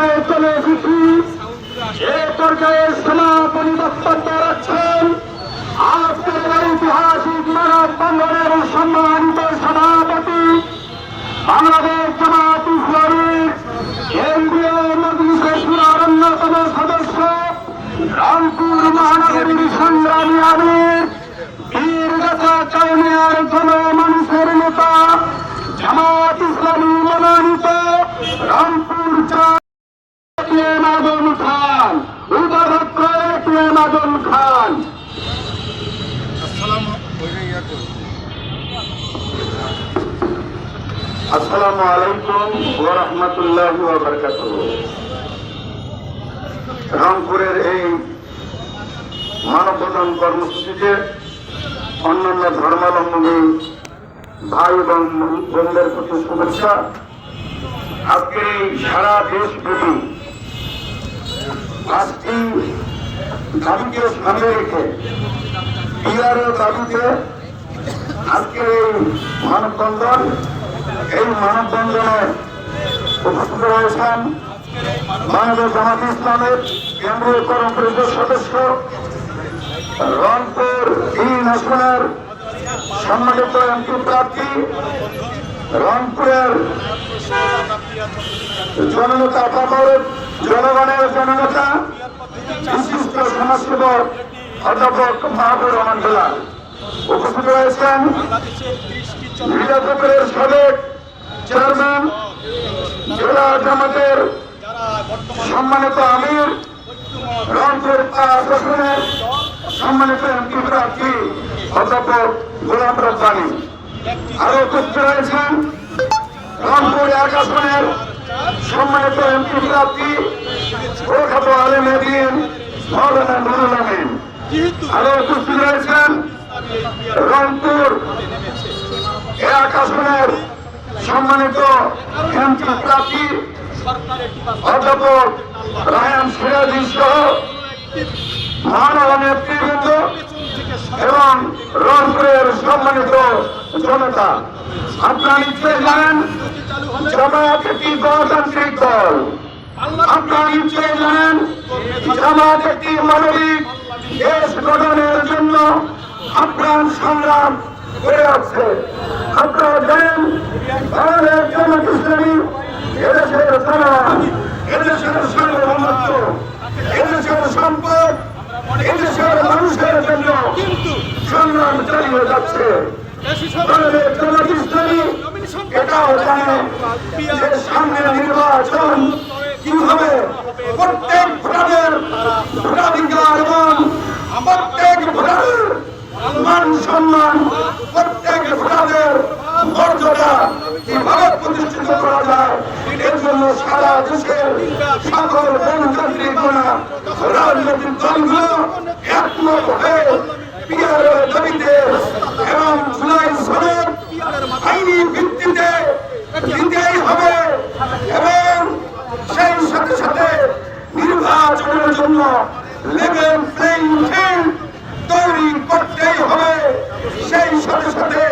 পর্যায়ে চলে এসেছি। এ পর্যায়ে সমাপনী বক্তব্য রাখছেন আজকের ঐতিহাসিক মানব বন্ধনের সম্মানিত সভাপতি বাংলাদেশ জামাত ইসলামীর কেন্দ্রীয় মজলিসের অন্যতম সদস্য রংপুর মহানগরীর সংগ্রামী আমির বীরগাছা চাউনিয়ার জনমানুষের নেতা জামাত ইসলামী মনোনীত রংপুর চার এটিএম আজম খান উপাধ্যক্ষ এটিএম আজম খান আসসালামু আলাইকুম ওয়া রাহমাতুল্লাহি ওয়া বারাকাতুহু। রংপুরের এই মানববন্ধন কর্মসূচিতে অন্যান্য ধর্মাবলম্বী ভাই এবং বোনদের প্রতি শুভেচ্ছা। আজকে এই সারা দেশব্যাপী পাঁচটি দাবিকে সামনে রেখে বিহারের দাবিতে আজকের এই মানববন্ধন এই মানববন্ধনে উপস্থিত রয়েছেন বাংলাদেশ জামাত ইসলামের কেন্দ্রীয় কর্ম পরিষদ সদস্য, রংপুর তিন আসনের সম্মানিত এমপি প্রার্থী, রংপুরের জননেতা বাবর জনগণের জননেতা, বিশিষ্ট সমাজসেবক অধ্যাপক মাহবুর রহমান বেলাল। উপস্থিত রয়েছেন মির্জাপুরের সাবেক চেয়ারম্যান, জেলা জামাতের সম্মানিত আমির, রংপুর পাঁচ আসনের সম্মানিত এমপি প্রার্থী অধ্যাপক গোলাম রব্বানি। আরও উপস্থিত রয়েছেন রংপুর এক আসনের সম্মানিত এমপি প্রার্থী প্রখ্যাত আলেম এদিন মৌলানা নুরুল আমিন আরও উপস্থিত রয়েছেন রংপুর আসনের সম্মানিত এমপি প্রার্থী অধ্যাপক রায়ান সিরাজি সহ মহানগর নেতৃবৃন্দ এবং রংপুরের সম্মানিত জনতা। আপনারা নিশ্চয় জানেন, জামায়াত একটি গণতান্ত্রিক দল। আপনারা নিশ্চয় জানেন, জামায়াত একটি মানবিক দেশ জন্য আপ্রাণ সংগ্রাম করে আছে আপনারা জানেন, বাংলাদেশ জামাত ইসলামী এদেশের তারা এদেশের সার্বভৌমত্ব, এদেশের সম্পদ, এদেশের মানুষের জন্য সংগ্রাম চালিয়ে যাচ্ছে। নির্বাচন কি হবে প্রত্যেক ভোটারের ভোটাধিকার সম্মান প্রত্যেক ভোটারের মর্যাদা কীভাবে প্রতিষ্ঠিত করা যায়, এর জন্য সারা দেশের সকল গণতান্ত্রিক গোনা রাজনৈতিক দলগুলো একমত হয়ে পিয়ারের দাবিতে এবং জুলাই সনের আইনি ভিত্তিতে দিতেই হবে এবং সেই সাথে সাথে নির্বাচনের জন্য লেভেল প্লেইং ফিল্ড তৈরি করতেই হবে সেই সাথে সাথে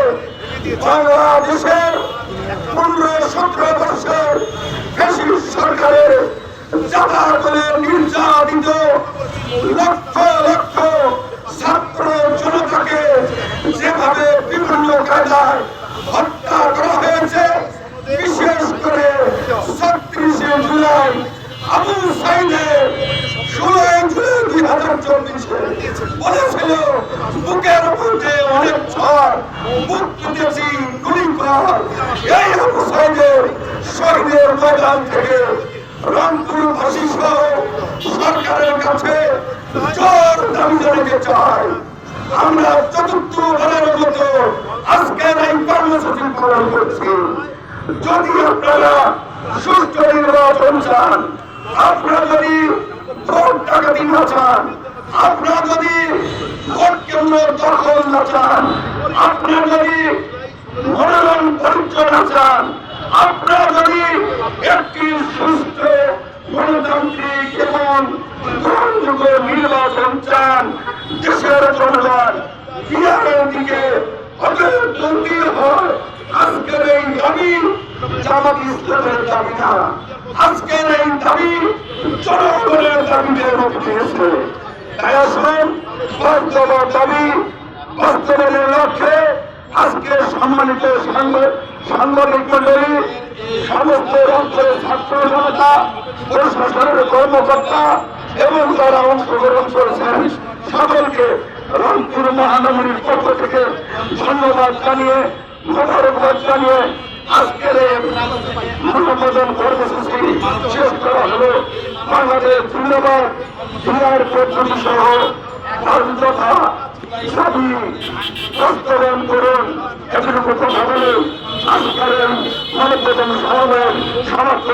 বাংলাদেশের পনেরো সতেরো বছর ফ্যাসিস্ট সরকারের জাতাকলের নির্যাতিত লক্ষ লক্ষ ছাত্র জনতাকে যেভাবে বিভিন্ন কায়দায় হত্যা করা হয়েছে, বিশেষ করে ছত্রিশে জুলাই আবু সাইদের ষোলোই জুলাই আমরা চতুর্থ বারের মতো আজকের এই কর্মসূচি পালন করছি। যদি আপনারা সুষ্ঠু নির্বাচন চান, আপনারা যদি ভোট টাকাতি না চান আপনারা যদি ভোট কেন্দ্র দখল না চান আপনারা যদি মনোনয়ন পরিচয় না চান, আপনারা যদি একটি সুস্থ, গণতান্ত্রিক এবং গ্রহণযোগ্য নির্বাচন চান, দেশের জনগণ বিহারের দিকে অগ্রগতি হয়, আজকের এই দাবি জামাত ইসলামের দাবি না। আজকের এই দাবি জনগণের দাবিতে রূপ দিয়েছে। তাই আসুন দাবি বাস্তবায়নের লক্ষ্যে আজকে সম্মানিত সাংবাদিক মন্ডলী সমস্ত অঞ্চলের ছাত্র জনতা, প্রশাসনের কর্মকর্তা এবং যারা অংশগ্রহণ করেছেন, সকলকে রংপুর মহানগরীর পক্ষ থেকে ধন্যবাদ জানিয়ে, মোবারকবাদ জানিয়ে আজকের এই অনুমোদন কর্মসূচি শেষ করা হলো। বাংলাদেশ ধন্যবাদ জেলার পদ্ধতি সহ দফা দাবি বাস্তবায়ন করুন এতটুকু কথা বলে এই সমাবেশ সমাপ্ত